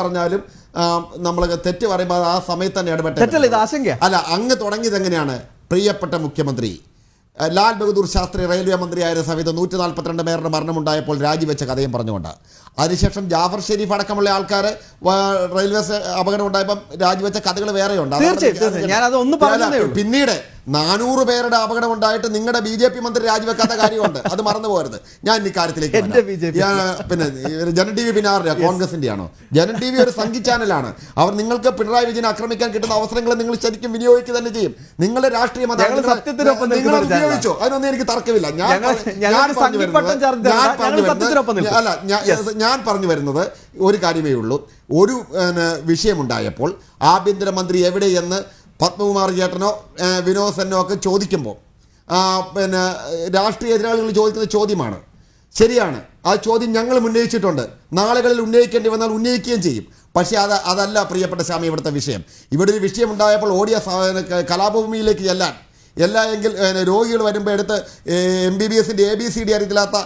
പറഞ്ഞാലും നമ്മൾ തെറ്റ് പറയുമ്പോൾ ആ സമയത്ത് തന്നെ ഇടപെട്ട അല്ല അങ്ങ് തുടങ്ങിയത് എങ്ങനെയാണ്? പ്രിയപ്പെട്ട മുഖ്യമന്ത്രി ലാൽ ബഹദൂർ ശാസ്ത്രി റെയിൽവേ മന്ത്രിയായിരുന്ന സമയത്ത് നൂറ്റി നാൽപ്പത്തിരണ്ട് പേരുടെ മരണമുണ്ടായപ്പോൾ രാജിവെച്ച കഥയും പറഞ്ഞുകൊണ്ട്. അതിനുശേഷം ജാഫർ ഷെരീഫ് അടക്കമുള്ള ആൾക്കാർ റെയിൽവേ അപകടം ഉണ്ടായപ്പോൾ രാജിവെച്ച കഥകൾ വേറെയുണ്ട്. പിന്നീട് നാനൂറ് പേരുടെ അപകടം ഉണ്ടായിട്ട് നിങ്ങളുടെ ബി ജെ പി മന്ത്രി രാജിവെക്കാത്ത കാര്യമുണ്ട്. അത് മറന്നു പോകരുത് ഞാൻ ഈ കാര്യത്തിലേക്ക് എന്റെ വരാം. BJP. ഞാൻ, പിന്നെ ജന ടി വി പിന്നെ ആരുടെയാ കോൺഗ്രസിന്റെ ആണോ ജന ടി വി ഒരു സംഘി ചാനലാണ്. അവർ നിങ്ങൾക്ക് പിണറായി വിജയനെ ആക്രമിക്കാൻ കിട്ടുന്ന അവസരങ്ങൾ നിങ്ങൾ ശരിക്കും വിനിയോഗിക്കുക തന്നെ ചെയ്യും. നിങ്ങളുടെ രാഷ്ട്രീയ നിങ്ങൾ- ഉപയോഗിച്ചോ? അതിനൊന്നും എനിക്ക് തർക്കമില്ല. ഞാൻ പറഞ്ഞ- ഞങ്ങൾ ഞാൻ പറഞ്ഞു വരുന്നത്. അല്ല ഞാൻ- പറഞ്ഞു വരുന്നത് ഒരു കാര്യമേ ഉള്ളൂ. ഒരു വിഷയമുണ്ടായപ്പോൾ ആഭ്യന്തരമന്ത്രി എവിടെയെന്ന് പത്മകുമാർ ചേട്ടനോ വിനോദനോ വിനോദ് ഒക്കെ ചോദിക്കുമ്പോൾ പിന്നെ രാഷ്ട്രീയ എതിരാളികൾ ചോദിക്കുന്ന ചോദ്യമാണ്. ശരിയാണ്. ആ ചോദ്യം ഞങ്ങൾ ഉന്നയിച്ചിട്ടുണ്ട്. നാളുകളിൽ ഉന്നയിക്കേണ്ടി വന്നാൽ ഉന്നയിക്കുകയും ചെയ്യും. പക്ഷേ അത് അതല്ല പ്രിയപ്പെട്ട സ്വാമി ഇവിടുത്തെ വിഷയം. ഇവിടെ ഒരു വിഷയം ഉണ്ടായപ്പോൾ ഓടിയ കലാഭൂമിയിലേക്ക് ചെല്ലാൻ. എല്ലാ എങ്കിൽ രോഗികൾ വരുമ്പോൾ എടുത്ത് എം ബി ബി എസിന്റെ എ ബി സി ഡി അറിയത്തില്ലാത്ത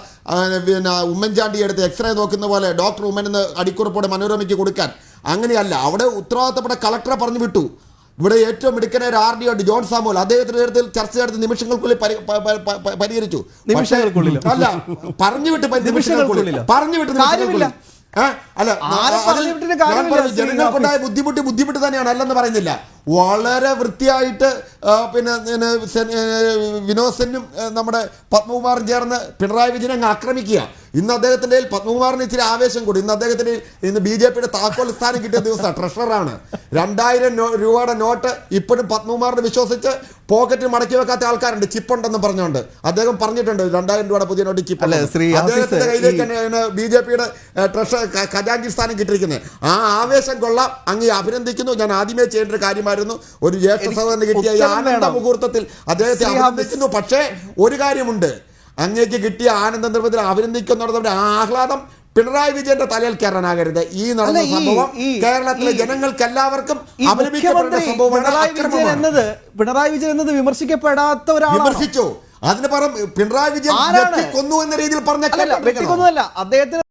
പിന്നെ ഉമ്മൻചാണ്ടി എടുത്ത് എക്സ്റേ നോക്കുന്ന പോലെ ഡോക്ടർ ഉമ്മൻ എന്ന് അടിക്കുറിപ്പോടെ മനോരമയ്ക്ക് കൊടുക്കാൻ. അങ്ങനെയല്ല. അവിടെ ഉത്തരവാദിത്തപ്പെട്ട കളക്ടറെ പറഞ്ഞു വിട്ടു. ഇവിടെ ഏറ്റവും മിടുക്കനായ ഒരു ആർ ഡി ഉണ്ട് ജോൺ സാമുവൽ അദ്ദേഹത്തിന്റെ നേരത്തിൽ ചർച്ച നടത്തി നിമിഷങ്ങൾക്കുള്ളിൽ പരിഹരിച്ചു. നിമിഷങ്ങൾക്കുള്ളിൽ അല്ല പറഞ്ഞു വിട്ട് നിമിഷങ്ങൾക്കുള്ളിൽ. പറഞ്ഞു വിട്ട്. നിമിഷങ്ങൾക്കുള്ളിൽ. അല്ല ജനങ്ങൾക്കുണ്ടായ ബുദ്ധിമുട്ട് ബുദ്ധിമുട്ട് തന്നെയാണ് അല്ലെന്ന് പറയുന്നില്ല. വളരെ വൃത്തിയായിട്ട് പിന്നെ വിനോദ് സെന്നും നമ്മുടെ പത്മകുമാറും ചേർന്ന് പിണറായി വിജയനെ അങ്ങ് ആക്രമിക്കുക. ഇന്ന് അദ്ദേഹത്തിന്റെ പത്മകുമാറിന് ഇച്ചിരി ആവേശം കൂടി. ഇന്ന് അദ്ദേഹത്തിന് ഇന്ന് ബി ജെ പിയുടെ താക്കോൽ സ്ഥാനം കിട്ടിയ ദിവസമാണ് ട്രഷററാണ്. രണ്ടായിരം രൂപയുടെ നോട്ട് ഇപ്പോഴും പത്മകുമാറിനെ വിശ്വസിച്ച് പോക്കറ്റിൽ മടക്കി വെക്കാത്ത ആൾക്കാരുണ്ട്. ചിപ്പ് ഉണ്ടെന്ന് പറഞ്ഞുകൊണ്ട്. അദ്ദേഹം പറഞ്ഞിട്ടുണ്ട് രണ്ടായിരം രൂപയുടെ പുതിയ നോട്ട് ചിപ്പ് അല്ലേ ശ്രീ അദ്ദേഹത്തിന്റെ കയ്യിലേക്ക് ബി ജെ പിയുടെ ട്രഷർ ഖജാൻജി സ്ഥാനം കിട്ടിയിരിക്കുന്നത്. ആ ആവേശം കൊള്ളാം. അങ്ങ് അഭിനന്ദിക്കുന്നു. ഞാൻ ആദ്യമേ ചെയ്യേണ്ട ഒരു കാര്യമായിരുന്നു ഒരു ജ്യേഷ്ഠ സഹോദരന് കിട്ടിയ ഈ ആനന്ദ മുഹൂർത്തത്തിൽ അദ്ദേഹത്തെ അഭിനന്ദിക്കുന്നു. പക്ഷേ ഒരു കാര്യമുണ്ട്. അങ്ങേക്ക് കിട്ടിയ ആനന്ദ നിർമ്മത്തിൽ അഭിനന്ദിക്കുന്നിടത്തോടെ ആ ആഹ്ലാദം പിണറായി വിജയന്റെ തലയിൽ കയറാനാകരുത്. ഈ നടന്ന സംഭവം കേരളത്തിലെ ജനങ്ങൾക്ക് എല്ലാവർക്കും പിണറായി വിജയൻ എന്നത് പിണറായി വിജയൻ എന്നത് വിമർശിക്കപ്പെടാത്ത ഒരാൾ വിമർശിച്ചു. അതിന് പറഞ്ഞു പിണറായി വിജയൻ കൊന്നു എന്ന രീതിയിൽ പറഞ്ഞ വെട്ടിക്കൊന്നുമല്ല. അദ്ദേഹത്തിന്